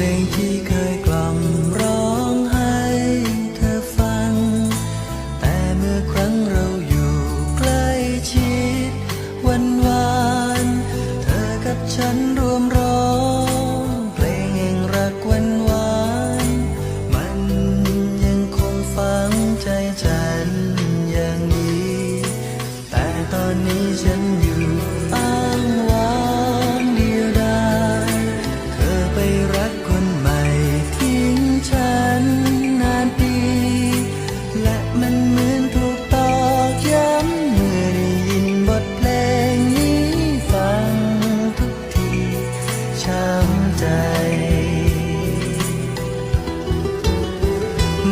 พลงที่เคยกล่อมร้องให้เธอฟัง แต่เมื่อครั้งเราอยู่ใกล้ชิด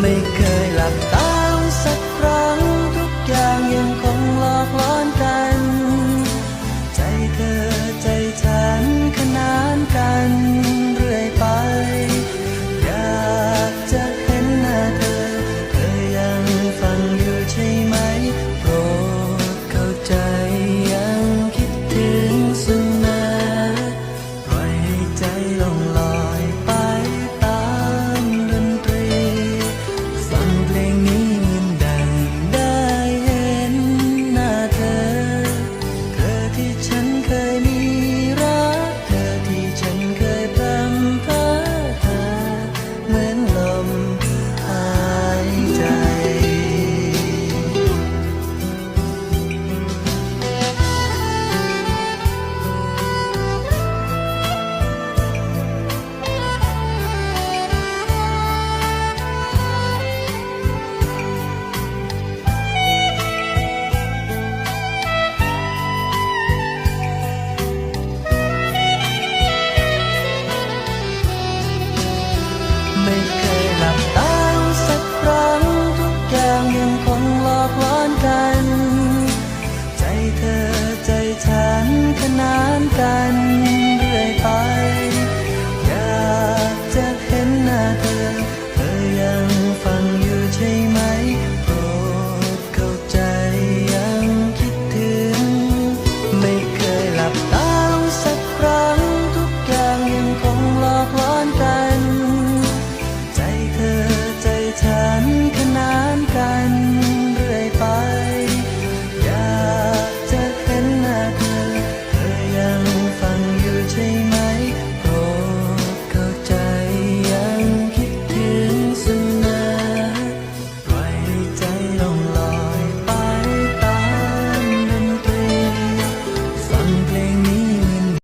ไม่เคยหลับตา